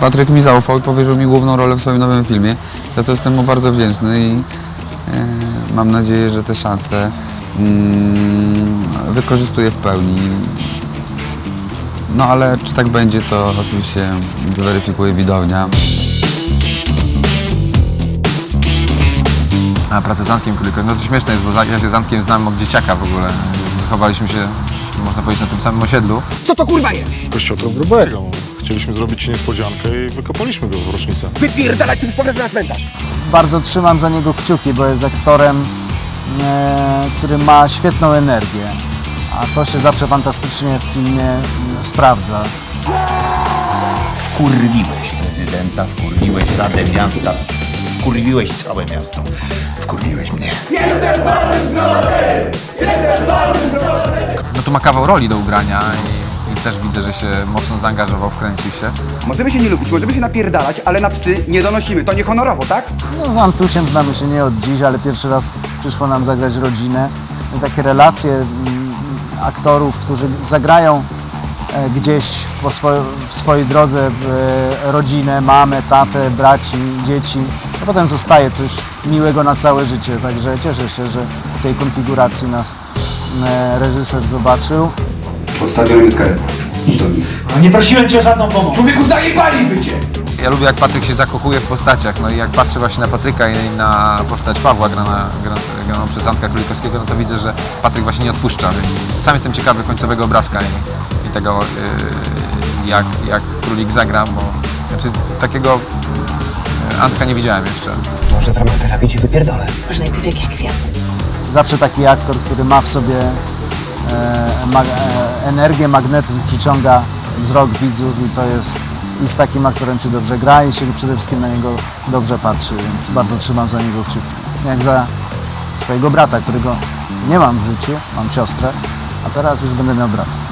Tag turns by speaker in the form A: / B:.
A: Patryk mi zaufał i powierzył mi główną rolę w swoim nowym filmie, za co jestem mu bardzo wdzięczny i e, mam nadzieję, że te szanse mm, wykorzystuję w pełni. No ale czy tak będzie, to oczywiście zweryfikuje widownia.
B: A pracę z Antkiem no to śmieszne jest, bo ja się z Antkiem znam od dzieciaka w ogóle. Wychowaliśmy się, można powiedzieć, na tym samym osiedlu.
C: Co to kurwa jest?
D: Kościotrop grubego. Chcieliśmy zrobić ci niespodziankę i wykopaliśmy go w rocznicę.
C: Wypierdalać tym z powrotem na cmentarz.
E: bardzo trzymam za niego kciuki, bo jest aktorem, e, który ma świetną energię. A to się zawsze fantastycznie w filmie mm, sprawdza.
F: Wkurwiłeś prezydenta, wkurwiłeś Radę Miasta, wkurwiłeś całe miasto. Wkurwiłeś mnie.
B: No to ma kawał roli do ugrania i, i też widzę, że się mocno zaangażował, wkręcił się.
G: Możemy się nie lubić, możemy się napierdalać, ale na psy nie donosimy. To niehonorowo, tak?
E: No, z Antusiem znamy się nie od dziś, ale pierwszy raz przyszło nam zagrać rodzinę. Takie relacje mm, aktorów, którzy zagrają e, gdzieś po swoje, w swojej drodze e, rodzinę, mamę, tatę, braci, dzieci. A potem zostaje coś miłego na całe życie. Także cieszę się, że w tej konfiguracji nas reżyser zobaczył.
G: Stadionem jest karetka. Idź do nich.
F: Nie prosiłem cię o żadną pomoc.
G: Człowieku, zajebaliby cię!
B: Ja lubię jak Patryk się zakochuje w postaciach, no i jak patrzę właśnie na Patryka i na postać Pawła grana, gra, graną przez Antka Królikowskiego, no to widzę, że Patryk właśnie nie odpuszcza, więc sam jestem ciekawy końcowego obrazka i, i tego yy, jak, jak Królik zagra, bo znaczy takiego yy, Antka nie widziałem jeszcze.
C: Może w ramach terapii ci wypierdolę.
H: Może najpierw jakieś kwiaty.
E: Zawsze taki aktor, który ma w sobie e, e, energię, magnetyzm, przyciąga wzrok widzów i to jest i z takim aktorem się dobrze gra i się przede wszystkim na niego dobrze patrzy, więc bardzo trzymam za niego kciuki. Jak za swojego brata, którego nie mam w życiu, mam siostrę, a teraz już będę miał brata.